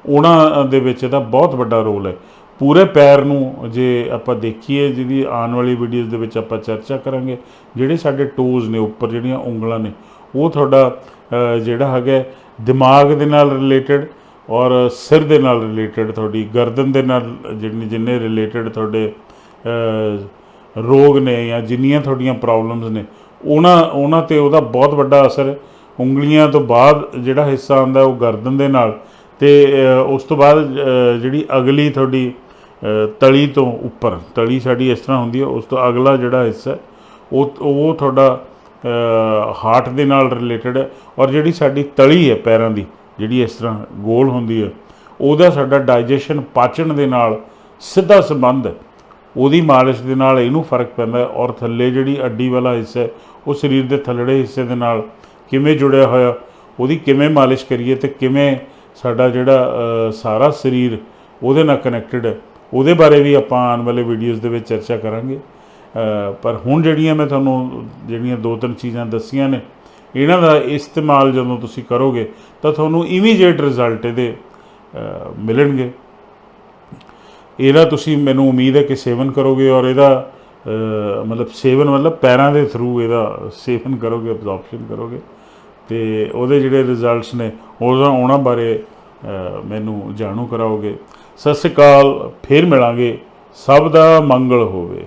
ਉਹਨਾਂ ਦੇ ਵਿੱਚ ਇਹਦਾ ਬਹੁਤ ਵੱਡਾ ਰੋਲ ਹੈ। ਪੂਰੇ ਪੈਰ ਨੂੰ ਜੇ ਆਪਾਂ ਦੇਖੀਏ, ਜਿਹਦੀ ਆਉਣ ਵਾਲੀ ਵੀਡੀਓਜ਼ ਦੇ ਵਿੱਚ ਆਪਾਂ ਚਰਚਾ ਕਰਾਂਗੇ, ਜਿਹੜੇ ਸਾਡੇ ਟੋਜ਼ ਨੇ, ਉੱਪਰ ਜਿਹੜੀਆਂ ਉਂਗਲਾਂ ਨੇ, ਉਹ ਤੁਹਾਡਾ ਜਿਹੜਾ ਹੈਗਾ ਦਿਮਾਗ ਦੇ ਨਾਲ ਰਿਲੇਟਡ ਔਰ ਸਿਰ ਦੇ ਨਾਲ ਰਿਲੇਟਡ ਤੁਹਾਡੀ, ਗਰਦਨ ਦੇ ਨਾਲ ਜਿੰਨੇ ਜਿੰਨੇ ਰਿਲੇਟਡ ਤੁਹਾਡੇ ਰੋਗ ਨੇ ਜਾਂ ਜਿੰਨੀਆਂ ਤੁਹਾਡੀਆਂ ਪ੍ਰੋਬਲਮਸ ਨੇ, ਉਹਨਾਂ ਉਹਨਾਂ ਤੇ ਉਹਦਾ ਬਹੁਤ ਵੱਡਾ ਅਸਰ ਹੈ। ਉਂਗਲੀਆਂ ਤੋਂ ਬਾਅਦ ਜਿਹੜਾ ਹਿੱਸਾ ਆਉਂਦਾ ਉਹ ਗਰਦਨ ਦੇ ਨਾਲ ਤੇ ਉਸ ਤੋਂ ਬਾਅਦ ਜਿਹੜੀ ਅਗਲੀ ਤੁਹਾਡੀ ਤਲੀ ਤੋਂ ਉੱਪਰ, ਤਲੀ ਸਾਡੀ ਇਸ ਤਰ੍ਹਾਂ ਹੁੰਦੀ ਹੈ, ਉਸ ਤੋਂ ਅਗਲਾ ਜਿਹੜਾ ਹਿੱਸਾ ਉਹ ਉਹ ਤੁਹਾਡਾ ਹਾਰਟ ਦੇ ਨਾਲ ਰਿਲੇਟਡ ਹੈ ਔਰ ਜਿਹੜੀ ਸਾਡੀ ਤਲੀ ਹੈ ਪੈਰਾਂ ਦੀ, ਜਿਹੜੀ ਇਸ ਤਰ੍ਹਾਂ ਗੋਲ ਹੁੰਦੀ ਹੈ, ਉਹਦਾ ਸਾਡਾ ਡਾਈਜੈਸ਼ਨ ਪਾਚਣ ਦੇ ਨਾਲ ਸਿੱਧਾ ਸੰਬੰਧ ਹੈ। ਉਹਦੀ ਮਾਲਿਸ਼ ਦੇ ਨਾਲ ਇਹਨੂੰ ਫ਼ਰਕ ਪੈਂਦਾ ਔਰ ਥੱਲੇ ਜਿਹੜੀ ਅੱਡੀ ਵਾਲਾ ਹਿੱਸਾ ਹੈ, ਉਹ ਸਰੀਰ ਦੇ ਥੱਲੜੇ ਹਿੱਸੇ ਦੇ ਨਾਲ ਕਿਵੇਂ ਜੁੜਿਆ ਹੋਇਆ, ਉਹਦੀ ਕਿਵੇਂ ਮਾਲਿਸ਼ ਕਰੀਏ ਤੇ ਕਿਵੇਂ ਸਾਡਾ ਜਿਹੜਾ ਸਾਰਾ ਸਰੀਰ ਉਹਦੇ ਨਾਲ ਕਨੈਕਟਡ ਹੈ। ਉਹਦੇ ਬਾਰੇ ਵੀ ਆਪਾਂ ਆਉਣ ਵਾਲੇ ਵੀਡੀਓਜ਼ ਦੇ ਵਿੱਚ ਚਰਚਾ ਕਰਾਂਗੇ। ਪਰ ਹੁਣ ਜਿਹੜੀਆਂ ਮੈਂ ਤੁਹਾਨੂੰ ਜਿਹੜੀਆਂ ਦੋ ਤਿੰਨ ਚੀਜ਼ਾਂ ਦੱਸੀਆਂ ਨੇ, ਇਹਨਾਂ ਦਾ ਇਸਤੇਮਾਲ ਜਦੋਂ ਤੁਸੀਂ ਕਰੋਗੇ, ਤਾਂ ਤੁਹਾਨੂੰ ਇਮੀਡੀਏਟ ਰਿਜ਼ਲਟ ਇਹਦੇ ਮਿਲਣਗੇ। ਇਹਦਾ ਤੁਸੀਂ ਮੈਨੂੰ ਉਮੀਦ ਹੈ ਕਿ ਸੇਵਨ ਕਰੋਗੇ ਔਰ ਇਹਦਾ ਮਤਲਬ ਸੇਵਨ ਮਤਲਬ ਪੈਰਾਂ ਦੇ ਥਰੂ ਇਹਦਾ ਸੇਵਨ ਕਰੋਗੇ ਅਬਜ਼ੌਰਪਸ਼ਨ ਕਰੋਗੇ। ਤੇ ਉਹਦੇ ਜਿਹੜੇ ਰਿਜ਼ਲਟਸ ਨੇ, ਉਹਦਾ ਉਹਨਾਂ ਬਾਰੇ ਮੈਨੂੰ ਜਾਣੂ ਕਰਾਓਗੇ। ਸਤਿ ਸ਼੍ਰੀ ਅਕਾਲ, ਫੇਰ ਮਿਲਾਂਗੇ। ਸਭ ਦਾ ਮੰਗਲ ਹੋਵੇ।